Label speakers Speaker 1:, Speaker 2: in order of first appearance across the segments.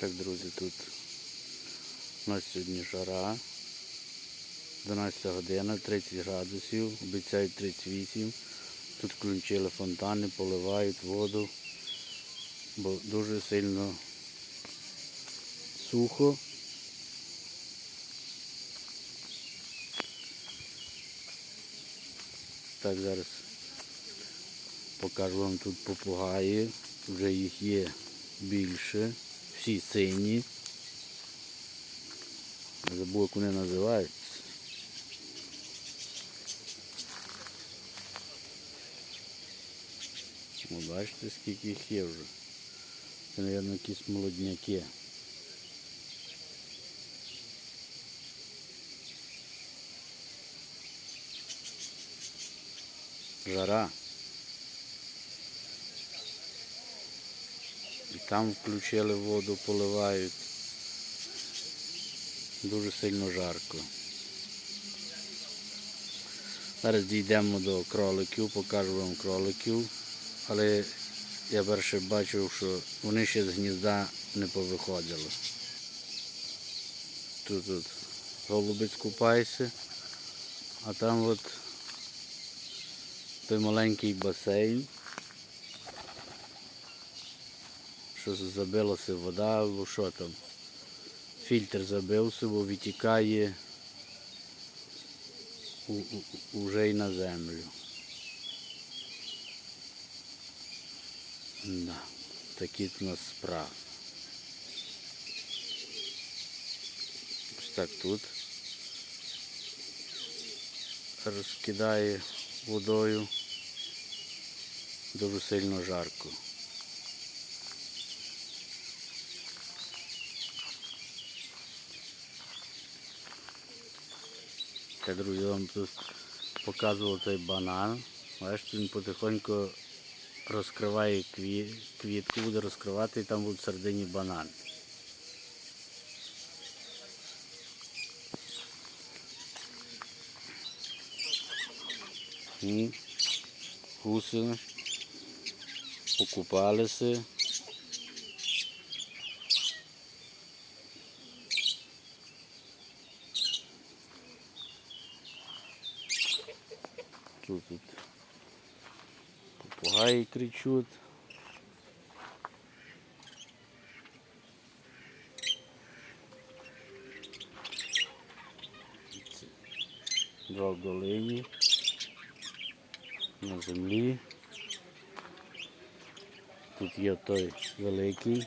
Speaker 1: Так, друзі, тут у нас сьогодні жара. 12 година, 30 градусів, обіцяють 38. Тут включили фонтани, поливають воду, бо дуже сильно сухо. Так, зараз покажу вам тут попугаї. Вже їх є більше. Всі сині. Забув, як вони називаються. О, бачите, скільки їх є вже. Це, мабуть, якісь молодняки. Жара. Там включили воду, поливають. Дуже сильно жарко. Зараз дійдемо до кроликів, покажу вам кроликів. Але я перше бачив, що вони ще з гнізда не повиходили. Тут, тут голубець купається, а там от той маленький басейн. Що забилася вода, або що там. Фільтр забився, бо витікає уже й на землю. Да, такі у нас справи. Ось так тут розкидає водою. Дуже сильно жарко. Так, друзі, вам тут показував цей банан. Бачите, він потихоньку розкриває кві- квітку, буде розкривати і там буде всередині банан. Гуси покупалися. Тут, тут попугаї кричуть. Два в долині на землі. Тут є той великий.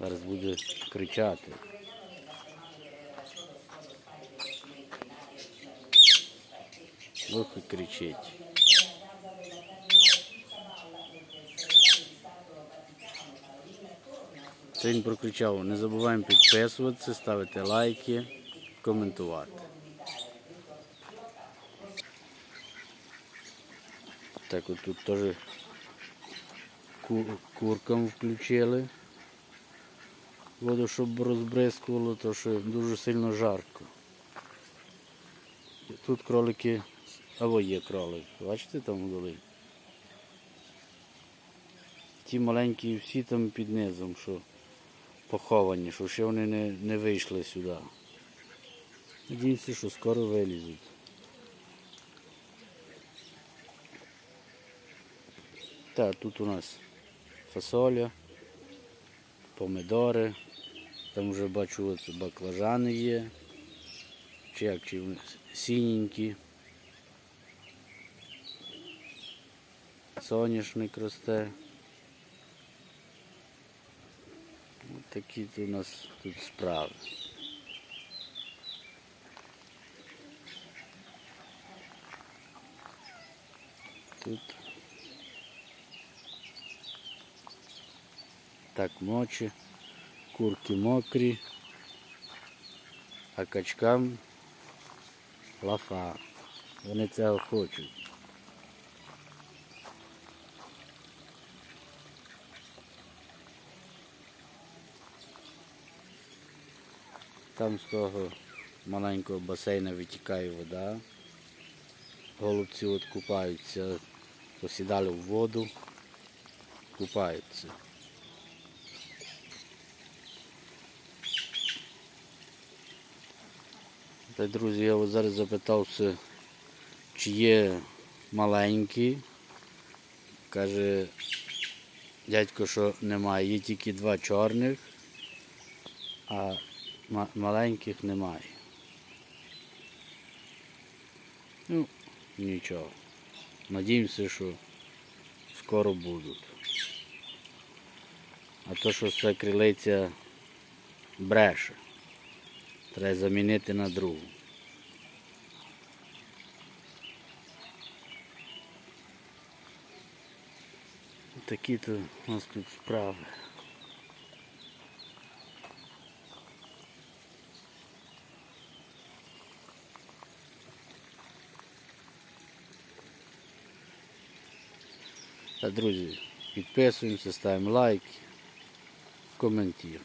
Speaker 1: Зараз буде кричати. Ох і кричить. Це він прокричав. Не забуваємо підписуватися, ставити лайки, коментувати. Так от тут теж ку- куркам включили воду, щоб розбризкувало, то що дуже сильно жарко. Тут кролики, або є кролик, бачите там вдали? Ті маленькі всі там під низом, що поховані, що ще вони не, не вийшли сюди. Надіюся, що скоро вилізуть. Так, тут у нас фасоля, помидори, там вже бачу от баклажани є чи як, чи вони Соняшник росте. Ось Такі у нас тут справи. Тут так мочі, курки мокрі, а качкам лафа. Вони цього хочуть. Там з того маленького басейна витікає вода. Голубці от купаються, посідали в воду, купаються. Так, друзі, я от зараз запитався, чи є маленькі. Каже дядько, що немає, є тільки два чорних, а маленьких немає. Ну, нічого. Надіємося, що скоро будуть. А то, що це крилиця бреше. Треба замінити на другу. Такі то у нас тут справи. Друзі, підписуємося, ставимо лайки, коментуємо.